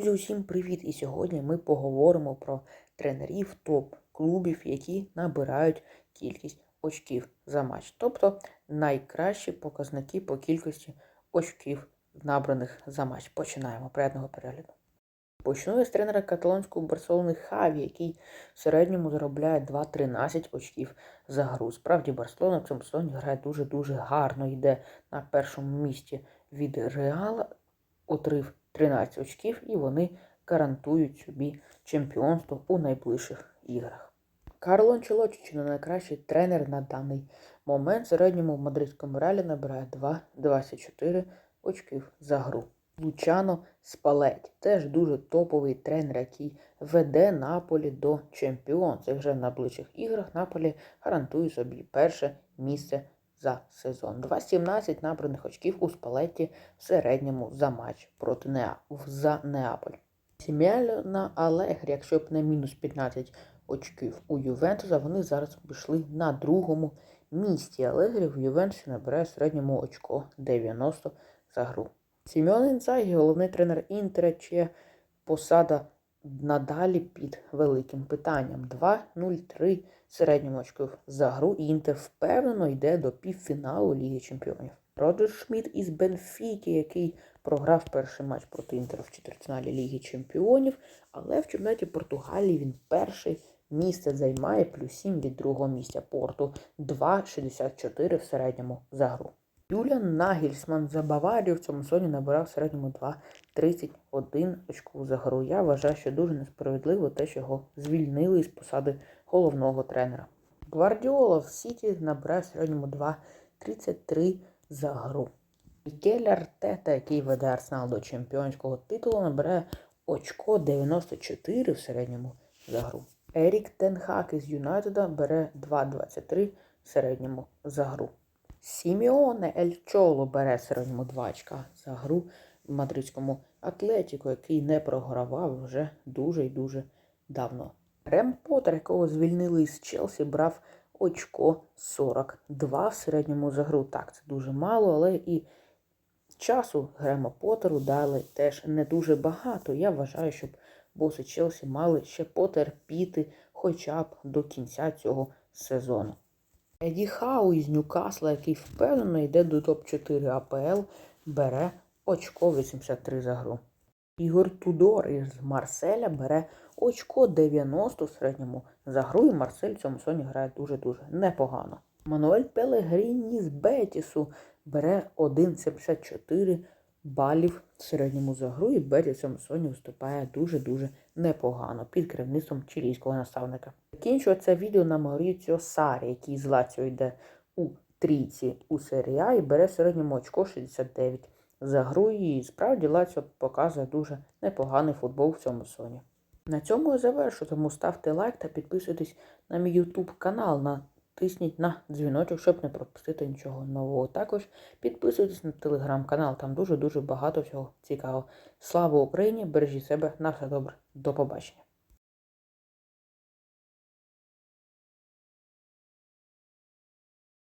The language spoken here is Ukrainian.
Друзі, усім привіт! І сьогодні ми поговоримо про тренерів топ-клубів, які набирають кількість очків за матч. Тобто найкращі показники по кількості очків, набраних за матч. Починаємо приєдного перегляду. Почну з тренера каталонського Барселони Хаві, який в середньому заробляє 2-13 очків за гру. Справді Барселона в цьому сезоні грає дуже-дуже гарно, йде на першому місці від Реала, отрив 13 очків, і вони гарантують собі чемпіонство у найближчих іграх. Карло Анчелоті, чи не найкращий тренер на даний момент, в середньому в мадридському реалі набирає 2-24 очків за гру. Лучано Спалеті теж дуже топовий тренер, який веде Наполі до чемпіонства. Вже в найближчих іграх Наполі гарантує собі перше місце за сезон. 2-17 набраних очків у Спалетті в середньому за матч проти Неа... за Неаполь. Сім'яна Алегрі, якщо б не мінус 15 очків у Ювентуса, вони зараз пішли на другому місці. Алегрі в Ювентусі набирає середньому очко 90 за гру. Сім'он Інзагі, головний тренер Інтера, чия посада надалі під великим питанням. 2-0-3 середньому очків за гру. І Інтер впевнено йде до півфіналу Ліги Чемпіонів. Роджер Шмідт із Бенфіки, який програв перший матч проти Інтера в четвертьфіналі Ліги Чемпіонів, але в чемпіонаті Португалії він перший місце займає плюс 7 від другого місця порту 2,64 в середньому за гру. Юліан Нагельсман за Баварію в цьому сезоні набирав в середньому 2,31 очку за гру. Я вважаю, що дуже несправедливо те, що його звільнили із посади головного тренера. Гвардіола в Сіті набирає в середньому 2,33 за гру. Мікель Артета, який веде Арсенал до чемпіонського титулу, набирає очко 94 в середньому за гру. Ерік Тенхак із Юнайтеда бере 2,23 в середньому за гру. Сіміоне Ель Чоло бере середньому 2 очка за гру в мадридському атлетіку, який не програвав вже дуже і дуже давно. Рем Поттер, якого звільнили з Челсі, брав очко 42 в середньому за гру. Так, це дуже мало, але і часу Грема Поттеру дали теж не дуже багато. Я вважаю, щоб боси Челсі мали ще потерпіти хоча б до кінця цього сезону. Еді Хау із Ньюкасла, який впевнено йде до топ-4 АПЛ, бере очко 83 за гру. Ігор Тудор із Марселя бере очко 90 в середньому за гру, і Марсель в цьому соні грає дуже-дуже непогано. Мануель Пелегріні з Бетісу бере 1,74 балів в середньому за гру, і Бетіс в цьому соні виступає дуже-дуже непогано під керівництвом чилійського наставника. Закінчує це відео на Мауріціо Сарі, який з Лаціо йде у трійці у серії А і бере середньому очко 69 за гру. І справді Лаціо показує дуже непоганий футбол в цьому соні. На цьому я завершу, тому ставте лайк та підписуйтесь на мій YouTube канал. Натисніть на дзвіночок, щоб не пропустити нічого нового. Також підписуйтесь на телеграм-канал, там дуже-дуже багато всього цікавого. Слава Україні! Бережіть себе, на все добре, до побачення!